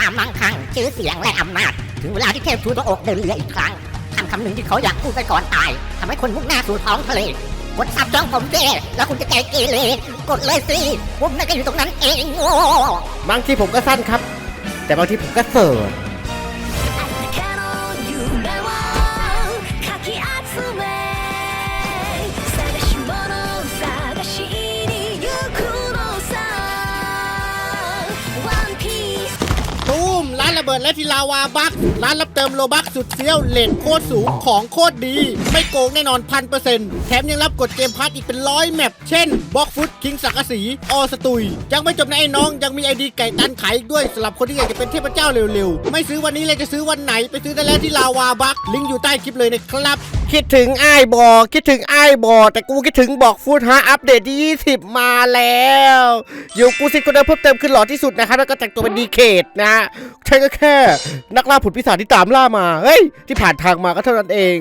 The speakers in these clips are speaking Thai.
ความมั่งคั่งชื่อเสียงและอำนาจ ถึงเวลาที่เทพทูตพระอกเดินเรืออีกครั้งคำคำหนึ่งที่เขาอยากพูดไปก่อนตายทำให้คนมุ่งหน้าสู่ท้องทะเลกดซับจ้องผมเจแล้วคุณจะใจเกเรกดเลยสิผมน่าจะอยู่ตรงนั้นเองโอ้บางทีผมก็สั้นครับ แต่บางทีผมก็เสิร์านระเบิดและทีลาวาบักร้านรับเติมโลบักสุดเฟี้ยวเลนโคตรสูงของโคตรดี ไม่โกงแน่นอนพันเปอร์เซ็นต์แถมยังรับกดเกมพัทอีกเป็นร้อยแมปเช่นบล็อกฟุตคิงสักสีออสตุย ยังไม่จบนะไอ้น้องยังมีไอดีไก่ตันขายด้วยสำหรับคนที่อยากจะเป็นเทพเจ้าเร็วๆ ไม่ซื้อวันนี้เลยจะซื้อวันไหนไปซื้อได้แล้วที่ลาวาบักลิงก์อยู่ใต้คลิปเลยนะครับ คิดถึงไอ้บอคิดถึงไอ้บอแต่กูคิดถึงบอกฟูดฮะอัปเดตที่ 20 มาแล้วอยู่กูสิคนเดิมเพิ่มเติมขึ้นหล่อที่สุดนะครับแล้วก็แต่งตัวเป็นดีเคทนะฮะใช่ก็แค่ นักล่าผุดพิศาจที่ตามล่ามาเฮ้ยที่ผ่านทางมาก็เท่านั้นเอง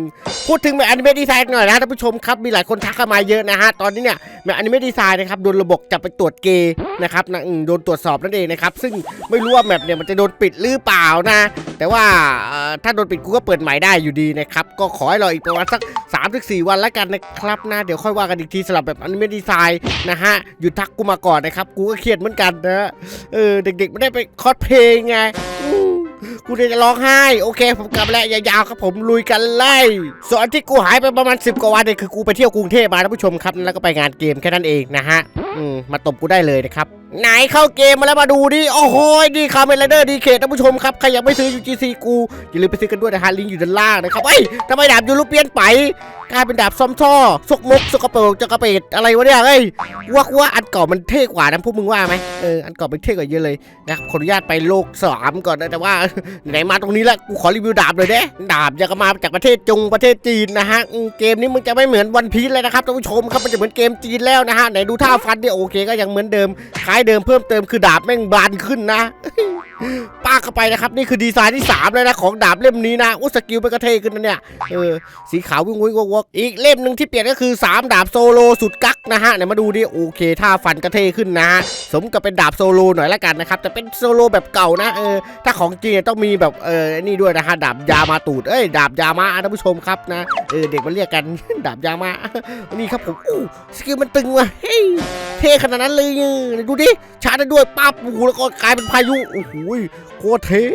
พูดถึงแมอนิเมะดีไซน์หน่อยนะฮะท่านผู้ชมครับมีหลายคนทักเข้ามาเยอะนะฮะตอนนี้เนี่ยแมอนิเมะดีไซน์นะครับโดนระบบจับไปตรวจเกย์นะครับนะอืมโดนตรวจสอบนั่นเองนะครับซึ่งไม่รู้ว่าแมปเนี่ยมันจะโดนปิดหรือเปล่านะ แต่ว่าเอ่อถ้าโดนปิดกูก็เปิดใหม่ได้อยู่ดีนะครับก็ขอให้รออีกประมาณสัก3าถึงสวันแล้วกันนะครับนะเดี๋ยวค่อยว่ากันอีกทีสำหรับแบบอนิเมะดีไซน์นะฮะหยุดทักกูมาก่อนนะครับ กูก็เครียดเหมือนกันนะเออเด็กๆไม่ได้ไปคอสเพลงไง กูเดี๋ยจะร้องไห้ โอเค ผมกลับแล้วยาวๆครับผมลุยกันเลยส่วนที่กูหายไปประมาณ 10 กว่าวันเนี่ยคือกูไปเที่ยวกรุงเทพมาท่านผู้ชมครับ แล้วก็ไปงานเกมแค่นั้นเองนะฮะอืมมาตบกูได้เลยนะครับไหนเข้าเกมมาแล้วมาดูดิ โอ้โหดีคาเมนไรเดอร์ดีเคท่านผู้ชมครับ ใครยังไม่ซื้อ UGC กู อย่าลืมไปซื้อกันด้วยนะฮะ ลิงก์อยู่ด้านล่างนะครับ เอ้ยทำไมดาบยูรูเปียนไป กลายเป็นดาบซอมท่อซกมกสกปรกจกระเปดอะไรวะเนี่ยเอ้ยว่าว่าอันเก่ามันเท่กว่านะพวกมึงว่าไหมเอออันเก่ามันเท่กว่าเยอะเลยนะขออนุญาตไปโลกสามก่อนนะแต่ว่าไหนมาตรงนี้ละกูขอรีวิวดาบเลยเด้ดาบจะก็มาจากประเทศจงประเทศจีนนะฮะเกมนี้มึงจะไม่เหมือนวันพีซเลยนะครับท่านผู้ชมครับมันจะเหมือนเกมจีนแล้วนะฮะไหนดูท่าฟันเนี่ยโอเคก็ยังเหมือนเดิมคล้ายเดิมเพิ่มเติมคือดาบแม่งบานขึ้นนะ ป้าเข้าไปนะครับ นี่คือดีไซน์ที่ 3 เลยนะ ของดาบเล่มนี้นะอุยสกิลเป็นกระเทขึ้นนะเนี่ยเออสีขาววิ่งวิ่งวอกอีกเล่มหนึ่งที่เปลี่ยนก็คือ 3 ดาบโซโลสุดกักนะฮะไหนมาดูดิโอเคท่าฟันกระเทขึ้นนะฮะสมกับเป็นดาบโซโลหน่อยละกันนะครับแต่เป็นโซโลแบบเก่านะเออถ้าของจริงเนี่ยต้องมีแบบเออนี่ด้วยนะฮะดาบยามาตูดเอ้ยดาบยามาท่านผู้ชมครับนะเออเด็กมันเรียกกันดาบยามานี่ครับผมอู้สกิลมันตึงว่ะเฮ้ยเท่ขนาดนั้นเลยเนี่ยดูดิชาร์จได้ด้วยปั๊บโอ้โหแล้วก็กลายเป็นพายุโอ้โหยโคตรเท่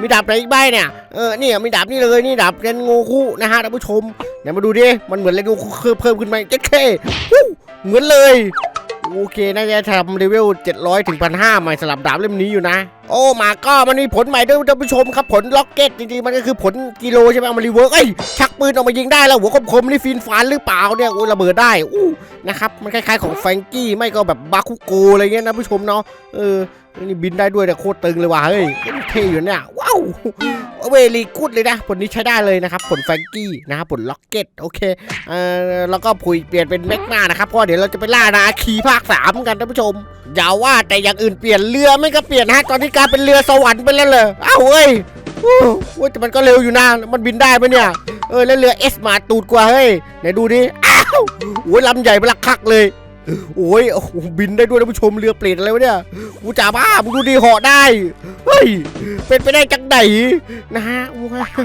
มีดาบไหนอีกใบเนี่ย เออนี่มีดาบนี่เลยนี่ดาบเรนโงคุนะฮะท่านผู้ชมเดี๋ยวมาดูดิ มันเหมือนเรนโงคุเพิ่มขึ้นไหมเจ๊เข้เหมือนเลยโอเค น่าจะทำเลเวล 700 ถึง 1,500ใหม่สำหรับดาบเล่มนี้อยู่นะ โอ้ มาก็มันมีผลใหม่ด้วยท่านผู้ชมครับ ผลล็อกเก็ตจริงๆ มันก็คือผลกิโลใช่ไหมเอามารีเวิร์กเอ้ย ชักปืนออกมายิงได้แล้ว หัวคมๆ นี่ฟินฟานหรือเปล่าเนี่ย โอ้ยระเบิดได้ อู้นะครับ มันคล้ายๆของแฟงกี้ ไม่ก็แบบบาคุโกอะไรเงี้ยนะผู้ชมเนาะ เออ นี่บินได้ด้วยแต่โคตรตึงเลยว่ะเฮ้ยเท่อยู่เนี่ยว้าวเวลีกุดเลยนะผลนี้ใช้ได้เลยนะครับผลแฟงกี้นะครับผลล็อกเก็ตโอเคเอ่อแล้วก็ผุยเปลี่ยนเป็นแม็กมานะครับเพราะเดี๋ยวเราจะไปล่านาคีภาคสามกันท่านผู้ชมอย่าว่าแต่อย่างอื่นเปลี่ยนเรือไม่ก็เปลี่ยนฮะตอนนี้กลายเป็นเรือสวรรค์ไปแล้วเลยอ้าวเฮ้ยอู้หูแต่มันก็เร็วอยู่นะมันบินได้ปะเนี่ยเออแล้วเรือเอสมาตูดกว่าเฮ้ยไหนดูดิอ้าวโอ้ยลำใหญ่ไปละคักเลย โอ้ยโอ้โหบินได้ด้วยท่านผู้ชมเรือเปลี่ยนอะไรวะเนี่ยกูจ่าบ้ามึงดูดีเหาะได้ เฮ้ย เป็นไปได้จังไหนนะฮะว้าว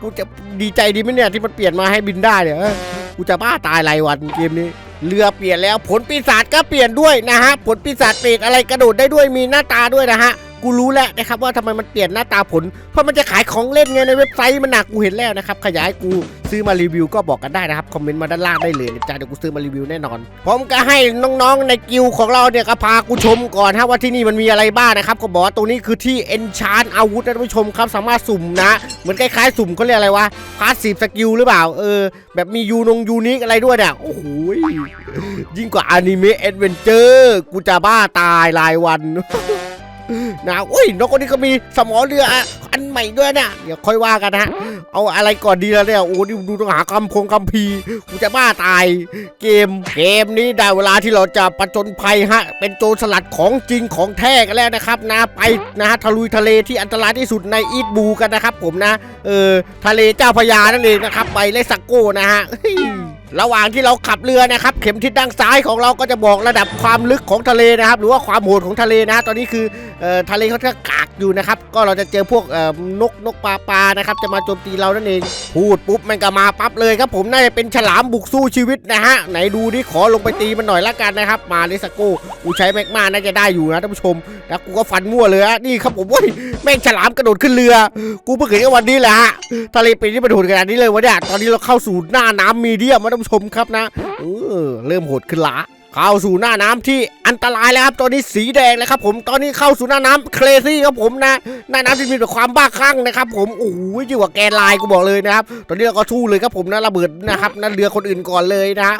กูจะดีใจดีไหมเนี่ยที่มันเปลี่ยนมาให้บินได้เนี่ยเอ้ยกูจะบ้าตายรายวันเกมนี้ เรือเปลี่ยนแล้วผลปีศาจก็เปลี่ยนด้วยนะฮะผลปีศาจเปลี่ยนอะไรกระโดดได้ด้วยมีหน้าตาด้วยนะฮะ กูรู้แล้วนะครับว่าทำไมมันเปลี่ยนหน้าตาผล เพราะมันจะขายของเล่นไงในเว็บไซต์มันหนักกูเห็นแล้วนะครับ ขยายกูซื้อมารีวิวก็บอกกันได้นะครับ คอมเมนต์มาด้านล่างได้เลยนะจ๊ะเดี๋ยวกูซื้อมารีวิวแน่นอน ผมก็ให้น้องๆในกิลของเราเนี่ยก็พากูชมก่อนฮะว่าที่นี่มันมีอะไรบ้างนะครับก็บอกว่าตรงนี้คือที่เอนชานอาวุธนะท่านผู้ชมครับสามารถสุ่มนะ เหมือนคล้ายๆ สุ่มเขาเรียกอะไรวะพาสซีฟสกิลหรือเปล่าเออ แบบมียูนงยูนิคอะไรด้วยเนี่ยโอ้โหยิ่งกว่าอนิเมะแอดเวนเจอร์กูจะบ้าตายรายวัน นะโอ้ยนกคนนี้ก็มีสมอเรืออันใหม่ด้วยเนี่ยเดี๋ยวค่อยว่ากันนะฮะเอาอะไรก่อนดีแล้วเนี่ยโอ้นี่ดูต้องหาคำพงคำพีกูจะบ้าตาย เกม เกมนี้ได้เวลาที่เราจะประจนภัยฮะ เป็นโจรสลัดของจริงของแท้กันแล้วนะครับนะไปนะฮะทะลุยทะเลที่อันตรายที่สุดในอีทบูกันนะครับ ผมนะ เออทะเลเจ้าพระยานั่นเองนะครับ ไปเลสักโก้นะฮะ ระหว่างที่เราขับเรือนะครับ เข็มทิศด้านซ้ายของเราก็จะบอกระดับความลึกของทะเลนะครับ หรือว่าความโหดของทะเลนะฮะตอนนี้คือเอ่อทะเลเขาจะกากอยู่นะครับ ก็เราจะเจอพวกเอ่อนกนกปลาปลานะครับ จะมาโจมตีเรานั่นเอง พูดปุ๊บมันก็มาปั๊บเลยครับผมน่าจะเป็นฉลามบุกสู้ชีวิตนะฮะไหนดูดิขอลงไปตีมันหน่อยละกันนะครับ มาเลสโก้กูใช้แม็กมาน่าจะได้อยู่นะท่านผู้ชมแล้วกูก็ฟันมั่วเลยฮะนี่ครับผมว้ยแม่งฉลามกระโดดขึ้นเรือ กูเพิ่งเห็นวันนี้แหละฮะทะเลเป็นที่มันโหดขนาดนี้เลยวะเนี่ยตอนนี้เราเข้าสู่หน้าน้ำมีเดียมนะผู้ชมครับนะเออเริ่มโหดขึ้นละ เข้าสู่หน้าน้ำที่อันตรายแล้วครับ ตอนนี้สีแดงแล้วครับผม ตอนนี้เข้าสู่หน้าน้ำเคลซี่ครับผมนะ หน้าน้ำที่มีแต่ความบ้าคลั่งนะครับ ผม โอ้โหยิ่งกว่าแกนลายกูบอกเลยนะครับ ตอนนี้เราก็สู้เลยครับผมนะระเบิดนะครับนั่นเรือคนอื่นก่อนเลยนะ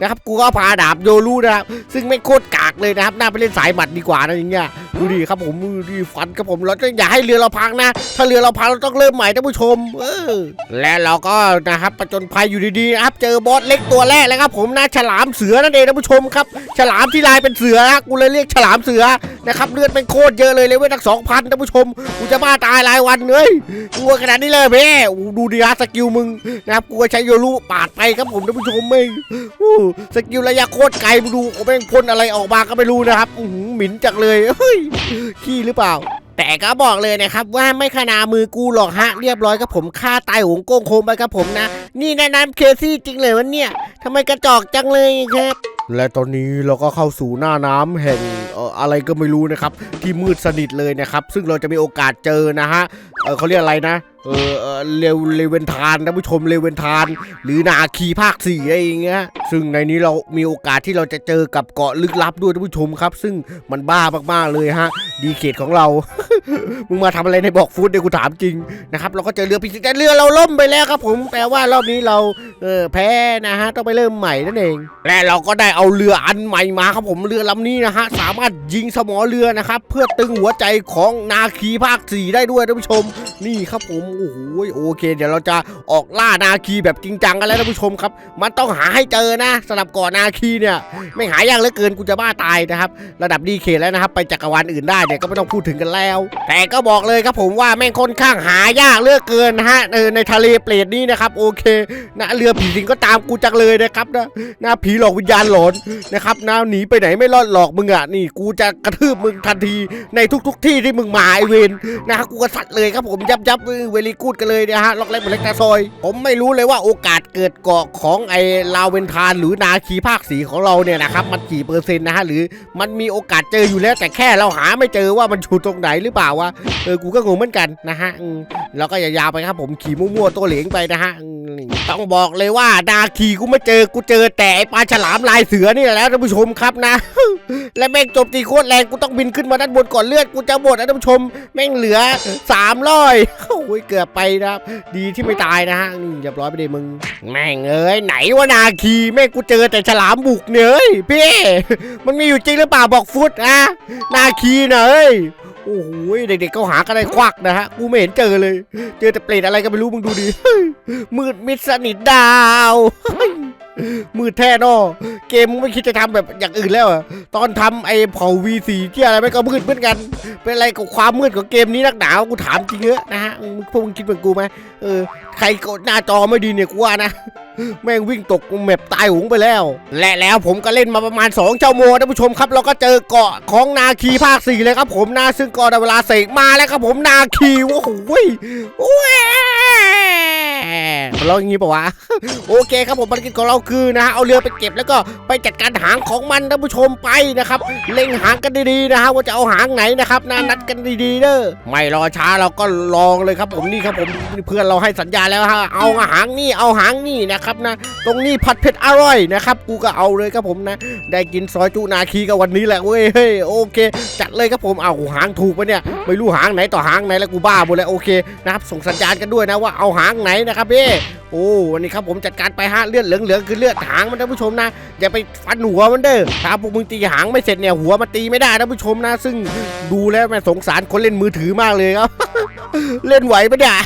นะครับ กูก็พาดาบโยรูนะครับ ซึ่งไม่โคตรกากเลยนะครับ น่าไปเล่นสายหมัดดีกว่านะอย่างเงี้ย ดูดิครับผมมือดีฟันครับผม เราจะอย่าให้เรือเราพังนะ ถ้าเรือเราพังเราต้องเริ่มใหม่ท่านผู้ชม เออ และเราก็นะครับประจนภัยอยู่ดีๆนะครับ เจอบอสเล็กตัวแรกแล้วครับผมนะฉลามเสือนั่นเองท่านผู้ชมครับ ฉลามที่ลายเป็นเสือนะกูเลยเรียกฉลามเสือนะครับเลือดเป็นโคตรเยอะเลยเลยเว้ยตั้งสองพันท่านผู้ชมกูจะบ้าตายรายวันเลยกลัวขนาดนี้เลยเพ่ดูดิฮะสกิลมึงนะครับกูก็ใช้โยรูปาดไปครับผมท่านผู้ชมเองสกิลระยะโคตรไกลมึงดูโอ้แม่งพ่นอะไรออกมาก็ไม่รู้นะครับหือหมิ่นจักเลยเฮ้ยขี้หรือเปล่าแต่ก็บอกเลยนะครับว่าไม่ขนามือกูหรอกฮะเรียบร้อยครับผมฆ่าตายหงโก้งโคมไปครับผมนะ นี่แนะนำเคซี่จริงเลยวะเนี่ยทำไมกระจอกจังเลยครับ และตอนนี้เราก็เข้าสู่หน้าน้ำแห่งอะไรก็ไม่รู้นะครับ ที่มืดสนิทเลยนะครับ ซึ่งเราจะมีโอกาสเจอนะฮะเเขาเรียกอะไรนะเออเออเลวเลเวนทานท่านผู้ชมเลเวนทาน หรือนาคีภาคสี่อะไรอย่างเงี้ยซึ่งในนี้เรามีโอกาสที่เราจะเจอกับเกาะลึกลับด้วยท่านผู้ชมครับ ซึ่งมันบ้ามากๆเลยฮะ ดีเขตของเรา มึงมาทำอะไรในบอกฟูดเดี๋ยวกูถามจริงนะครับเราก็เจอเรือพิชิตแต่เรือเราล่มไปแล้วครับผมแปลว่ารอบนี้เราเออแพ้นะฮะต้องไปเริ่มใหม่นั่นเอง และเราก็ได้เอาเรืออันใหม่มาครับผมเรือลำนี้นะฮะสามารถยิงสมอเรือนะครับเพื่อตึงหัวใจของนาคีภาคสี่ได้ด้วยท่านผู้ชมนี่ครับผมโอ้โหโอเค เดี๋ยวเราจะออกล่านาคีแบบจริงจังกันแล้วท่านผู้ชมครับ มันต้องหาให้เจอนะสำหรับเกาะนาคีเนี่ย ไม่หายากเหลือเกินกูจะบ้าตายนะครับ ระดับดีเคแล้วนะครับ ไปจักรวาลอื่นได้เนี่ยก็ไม่ต้องพูดถึงกันแล้ว แต่ก็บอกเลยครับผมว่าแม่งค่อนข้างหายากเหลือกเกินนะฮะเออในทะเลเปรตนี่นะครับโอเคนะเรือผีสิงก็ตามกูจังเลยนะครับนะนะผีหลอกวิญญาณหลอนนะครับนะหนีไปไหนไม่รอดหลอกมึงอะนี่กูจะกระทืบมึงทันทีในทุก ๆ ที่ที่มึงมาไอเวนนะฮะกูก็สัตว์เลยครับผมยับยับเวลีกูดกันเลยนะฮะล็อกเล็กเหมือนเล็กตาซอย ผมไม่รู้เลยว่าโอกาสเกิดเกาะของไอ้ลาเวนทานหรือนาคีภาคสีของเราเนี่ยนะครับมันกี่เปอร์เซ็นต์นะฮะหรือมันมีโอกาสเจออยู่แล้วแต่แค่เราหาไม่เจอว่ามันอยู่ตรงไหนหรือเปล่าวะเออกูก็งงเหมือนกันนะฮะแล้วก็อย่ายาวไปครับผมขี่มั่วๆตัวเหลงไปนะฮะต้องบอกเลยว่านาคีกูไม่เจอกูเจอแต่ปลาฉลามลายเสือนี่แหละแล้วท่านผู้ชมครับนะ และแม่งจมตีโคตรแรงกูต้องบินขึ้นมาด้านบนก่อนเลือดกูจะหมดนะท่านผู้ชม แม่งเหลือสามร้อยโอ้ยเกือบไปนะครับดีที่ไม่ตายนะฮะนี่เรียบร้อยไปเลยมึง แม่งเอ้ยไหนว่านาคีแม่งกูเจอแต่ฉลามบุกเนี่ยเอ้ยพี่มันมีอยู่จริงหรือเปล่าบอกฟุตอะนาคีนะเอ้ยโอ้โหเด็กๆเขาหากันได้ควักนะฮะกูไม่เห็นเจอเลย เจอแต่เปรตอะไรก็ไม่รู้มึงดูดิมืดมิดสนิทดาว มืดแท้นอเกมไม่คิดจะทำแบบอย่างอื่นแล้วเหรอตอนทำไอ้เผา V4 ที่อะไรไม่ก็มืดเหมือนกัน เป็นอะไรกับความมืดของเกมนี้นักหนาวกูถามจริงเถอะนะฮะพวกมึงคิดเหมือนกูไหมเออใครกดหน้าจอไม่ดีเนี่ยกูว่านะแม่งวิ่งตกแมปตายหงไปแล้ว และแล้วผมก็เล่นมาประมาณ2ชั่วโมงท่านผู้ชมครับ เราก็เจอเกาะของนาคีภาค4เลยครับผมนะซึ่งก็ได้เวลาเสกมาแล้วครับผมนาคีโอ้โหโอ้ย เราอย่างนี้ปะวะ โอเคครับผมภารกิจของเราคือนะฮะเอาเรือไปเก็บแล้วก็ไปจัดการหางของมันท่านผู้ชมไปนะครับ เล็งหางกันดีๆนะฮะว่าจะเอาหางไหนนะครับนะนัดกันดีๆเด้อไม่รอช้าเราก็ลองเลยครับผมนี่ครับผมเพื่อนเราให้สัญญาแล้วฮะเอาหางนี่เอาหางนี่นะครับนะ ตรงนี้ผัดเผ็ดอร่อยนะครับกูก็เอาเลยครับผมนะ ได้กินซอยจุนาคีกับวันนี้แหละเว้ยเฮ้ยโอเค จัดเลยครับผมเอาหางถูกปะเนี่ยไม่รู้หางไหนต่อหางไหนแล้วกูบ้าหมดแล้วโอเคนะครับส่งสัญญาณกันด้วยนะว่าเอาหางไหนนะครับพี่ โอ้วันนี้ครับผมจัดการไปฮะเลือดเหลืองๆคือเลือดหางมันท่านผู้ชมนะอย่าไปฟันหัวมันเด้อถ้าพวกมึงตีหางไม่เสร็จเนี่ยหัวมันตีไม่ได้ท่านผู้ชมนะ ซึ่งดูแล้วแม่สงสารคนเล่นมือถือมากเลยครับ เล่นไหวปะเนี่ย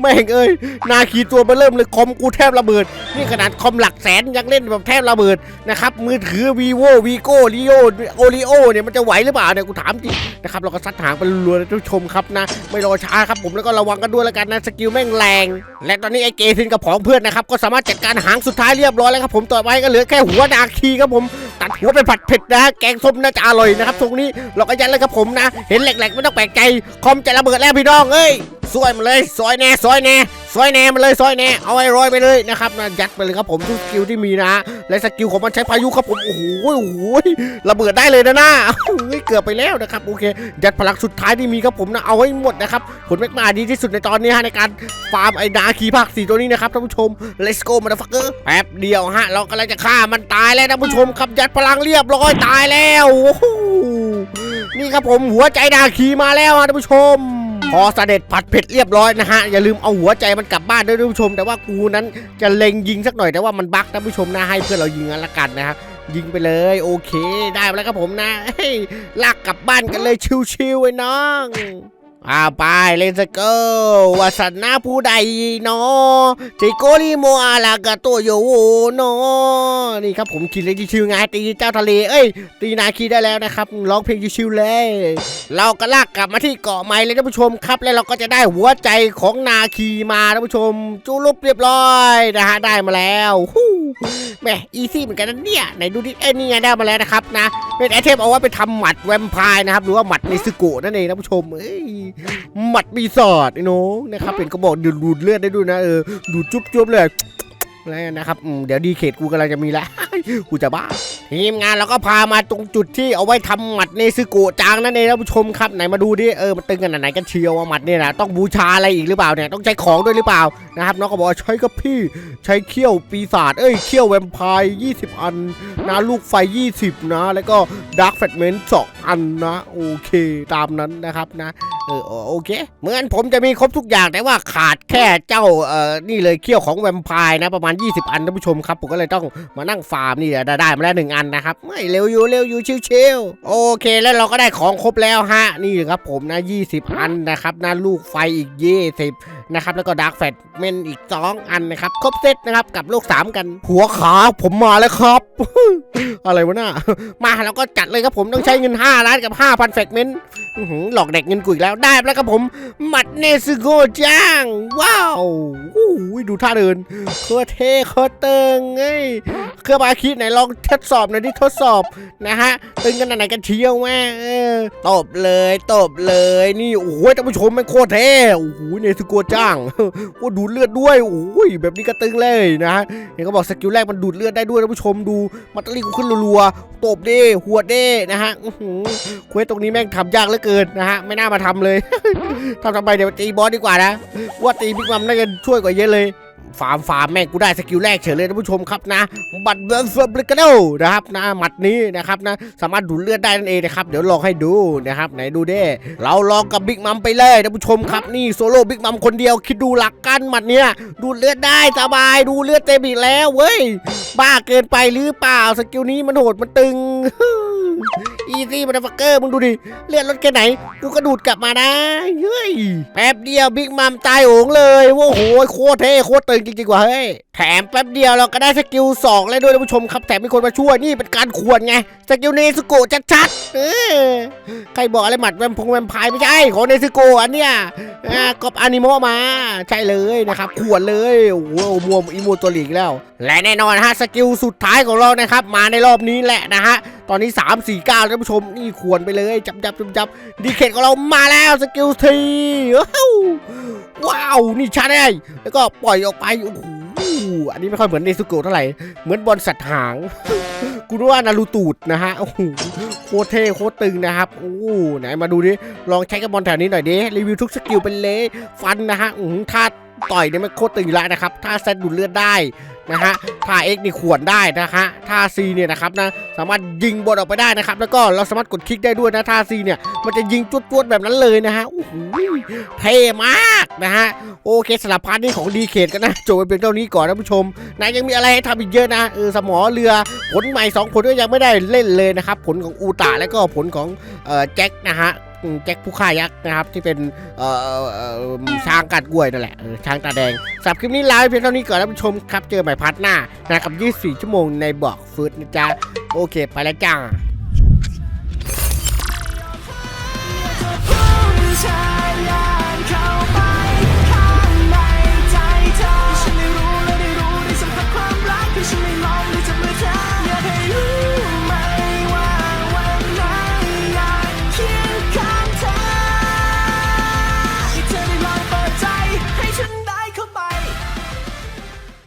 แม่งเอ้ยนาคีตัวมาเริ่มเลยคอมกูแทบระเบิดนี่ขนาดคอมหลักแสนยังเล่นแบบแทบระเบิดนะครับมือถือ vivo vigo leo oleo เนี่ยมันจะไหวหรือเปล่าเนี่ยกูถามจริงนะครับเราก็ซัดหางไปรัวๆท่านผู้ชมครับนะ ไม่รอช้าครับผมแล้วก็ระวังกันด้วยแล้วกันนะสกิลแม่งแรง และตอนนี้ไอเกทินกับผองเพื่อนนะครับ ก็สามารถจัดการหางสุดท้ายเรียบร้อยแล้วครับผมต่อไปก็เหลือแค่หัวนาคีครับผมตัดหัวเป็นผัดเผ็ดนะฮะแกงส้มน่าจะอร่อยนะครับตรงนี้เราก็ยันเลยครับผมนะ เห็นแหลกๆไม่ต้องแปลกใจคอมจะระเบิดแล้วพี่น้องเอ้ย ซวยมาเลยซอยแน่ซอยแน่ซอยแน่มาเลยซอยแน่เอาไอ้รอยไปเลยนะครับนะยัดไปเลยครับผมทุกสกิลที่มีนะ และสกิลของมันใช้พายุครับผมโอ้โหโอ้โหระเบิดได้เลยนะน้าเฮ้ยเกือบไปแล้วนะครับโอเค ยัดพลังสุดท้ายที่มีครับผมนะเอาให้หมดนะครับผลแม็กมาดีที่สุดในตอนนี้ฮะในการฟาร์มไอ้ดาคีภาคสี่ตัวนี้นะครับท่านผู้ชม let's go motherfucker แป๊บเดียวฮะเรากำลังจะฆ่ามันตายแล้วท่านผู้ชมครับยัดพลังเรียบร้อยตายแล้วโอ้โหนี่ครับผมหัวใจดาคีมาแล้วท่านผู้ชม พอเสด็จผัดเผ็ดเรียบร้อยนะฮะอย่าลืมเอาหัวใจมันกลับบ้านด้วยท่านผู้ชม แต่ว่ากูนั้นจะเล็งยิงสักหน่อยแต่ว่ามันบั๊กท่านผู้ชมนะให้เพื่อนเรายิงกันละกันนะครับยิงไปเลยโอเคได้แล้วครับผมนะเฮ้ลากกลับบ้านกันเลยชิวๆไอ้น้อง อ่าไปเลนสเกิลวาสนาผู้ใดเนาะจิโกริโมอาลากาโตโยเนาะนี่ครับผมคิดเลยชิวๆไงตีเจ้าทะเล เอ้ย ตีนาคีได้แล้วนะครับร้องเพลงชิวๆเลย เราก็ลากกลับมาที่เกาะไม้เลยท่านผู้ชมครับ แล้วเราก็จะได้หัวใจของนาคีมาท่านผู้ชม จูรุปเรียบร้อยนะฮะได้มาแล้วฮู้แหมอีซี่เหมือนกันนะเนี่ยไหนดูดิเอ้ยนี่ไงได้มาแล้วนะครับนะเป็นไอเทมเอาไว้ไปทำหมัดแวมไพร์นะครับหรือว่าหมัดในซึโกะนั่นเองท่านผู้ชมเอ้ยหมัดปีศาจไอ้น้องนะครับเป็นก็บอกดูดดูดเลือดได้ด้วยนะเออดูดจุ๊บๆเลย แล้วนะครับเดี๋ยวดีเขตกูกำลังจะมีแล้วกูจะบ้าทีมงานเราก็พามาตรงจุดที่เอาไว้ทำหมัดเนซึโกะจางนั่นเองท่านผู้ชมครับไหนมาดูดิเออมันตึงกันไหนกันเชียวว่าหมัดเนี่ยนะต้องบูชาอะไรอีกหรือเปล่าเนี่ยต้องใช้ของด้วยหรือเปล่านะครับน้องก็บอกใช้กับพี่ใช้เขี้ยวปีศาจเอ้ยเขี้ยวแวมไพร์20 อันนะลูกไฟ 20 นะ แล้วก็ดาร์กแฟตเมนต์2อันนะโอเค ตามนั้นนะครับนะเออโอเคเหมือนผมจะมีครบทุกอย่างแต่ว่าขาดแค่เจ้าเอ่อนี่เลยเขี้ยวของแวมไพร์นะประมาณ20 อันท่านผู้ชมครับผมก็เลยต้องมานั่งฟาร์มนี่ได้ได้มาแล้วหนึ่งอันนะครับไม่เร็วอยู่เร็วอยู่ชิวๆโอเค แล้วเราก็ได้ของครบแล้วฮะนี่ครับผมนะ 20 อันนะครับนะลูกไฟอีก 20นะครับแล้วก็ดาร์กแฟตเมนอีก 2 อันนะครับครบเซตนะครับกับลูก3 กัน หัวขาผมมาแล้วครับอะไรวะน่ามาเราก็จัดเลยครับผมต้องใช้เงิน 5 ล้านกับ 5,000แฟกเมนหลอกเด็กเงินกุยแล้วได้แล้วครับผมมัดเนซึโกจ้าง ว้าวโอ้โหดูท่าเดินโคตรเทโคตรเติงเอ้ยเครื่องบาคิดไหนลองทดสอบหน่อยดิทดสอบนะฮะตึงกันไหนกันเชี่ยวแม่เออตบเลยตบเลยนี่โอ้โหท่านผู้ชมมันโคตรเท่โอ้โหเนซึโกะจ้างโอ้ดูดเลือดด้วยโอ้ยแบบนี้ก็ตึงเลยนะเห็นเขาบอกสกิลแรกมันดูดเลือดได้ด้วยท่านผู้ชมดูมัตตอรี่กูขึ้นรัวๆตบเด้หัวดเด้นะฮะควสตรงนี้แม่งทำยากเหลือเกินนะฮะไม่น่ามาทำเลยทำทำไมเดี๋ยวตีบอสดีกว่านะว่าตีบิ๊กมัมน่าจะช่วยกว่าเยอะเลย ฟาร์มฟาร์มแม่งกูได้สกิลแรกเฉยเลยท่านผู้ชมครับนะบัตรเบลฟ์บลิกาโดนะครับนะหมัดนี้นะครับนะสามารถดูดเลือดได้นั่นเองนะครับเดี๋ยวลองให้ดูนะครับไหนดูเด้เราลองกับบิ๊กมัมไปเลยท่านผู้ชมครับนี่โซโล่บิ๊กมัมคนเดียวคิดดูหลักกันหมัดเนี้ยดูดเลือดได้สบายดูเลือดเต็มอีกแล้วเว้ยบ้าเกินไปหรือเปล่าสกิลนี้มันโหดมันตึงอีซี่มันฟักเกอร์มึงดูดิเลือดลดแค่ไหนกูก็ดูดกลับมาได้เฮ้ยแป๊บเดียวบิ๊กมัมตายโหงเลยโอ้โหโคตรเท่โคตรตึง Kinh dị. ถมแป๊บเดียวเราก็ได้สกิลสองเลยด้วยท่านผู้ชมครับแถมมีคนมาช่วยนี่เป็นการขวนไงสกิลเนสโกชัดๆเออใครบอกอะไรหมัดแวมพงแวมพร์ไม่ใช่ของเนสโกอันเนี้ยกอบอนิโมมาใช่เลยนะครับขวนเลยโอ้โหมัวอีโมตัวหลีกแล้ว และแน่นอนฮะสกิลสุดท้ายของเรานะครับมาในรอบนี้แหละนะฮะตอนนี้ 3 4 9ท่านผู้ชมนี่ควรไปเลยจับจับจับจับดีเคทของเรามาแล้วสกิลทีว้าวว้าวนี่ชาได้แล้วก็ปล่อยออกไปโอ้โห อันนี้ไม่ค่อยเหมือนเนซุโกะเท่าไหร่ เหมือนบอลสัตว์หาง กูรู้ว่านารูตูดนะฮะ โอ้โห โคตรเท่โคตรตึงนะครับ โอ้โหไหนมาดูดิ ลองใช้กับบอลแถวนี้หน่อยดิ รีวิวทุกสกิลเป็นเลย ฟันนะฮะอือหือท่า ต่อยเนี่ยมันโคตรตึงอยู่แล้วนะครับท่าเซตดูดเลือดได้นะฮะท่า X นี่ขวนได้นะฮะท่า C เนี่ยนะครับนะ สามารถยิงบอลออกไปได้นะครับ แล้วก็เราสามารถกดคลิกได้ด้วยนะท่า C เนี่ย มันจะยิงจวดๆแบบนั้นเลยนะฮะ โอ้โห เท่มากนะฮะ โอเคสำหรับพาร์ทนี้ของดีเคทกันนะจบไปเพียงเท่านี้ก่อนนะผู้ชม นะยังมีอะไรให้ทำอีกเยอะนะ เออสมอเรือผลใหม่ 2 ผลก็ยังไม่ได้เล่นเลยนะครับ ผลของอูตาและก็ผลของเอ่อแจ็คนะฮะ แจ็คผู้ฆ่ายักษ์นะครับ ที่เป็นเอ่อเอ่อช้างกัดกล้วยนั่นแหละเออช้างตาแดงสำหรับคลิปนี้ลาไปเพียงเท่านี้ก่อนแล้วผู้ชมครับเจอใหม่พาร์ทหน้านะครับ 24 ชั่วโมงในบอกฟืดนะจ๊ะโอเค ไปแล้วจ้า봄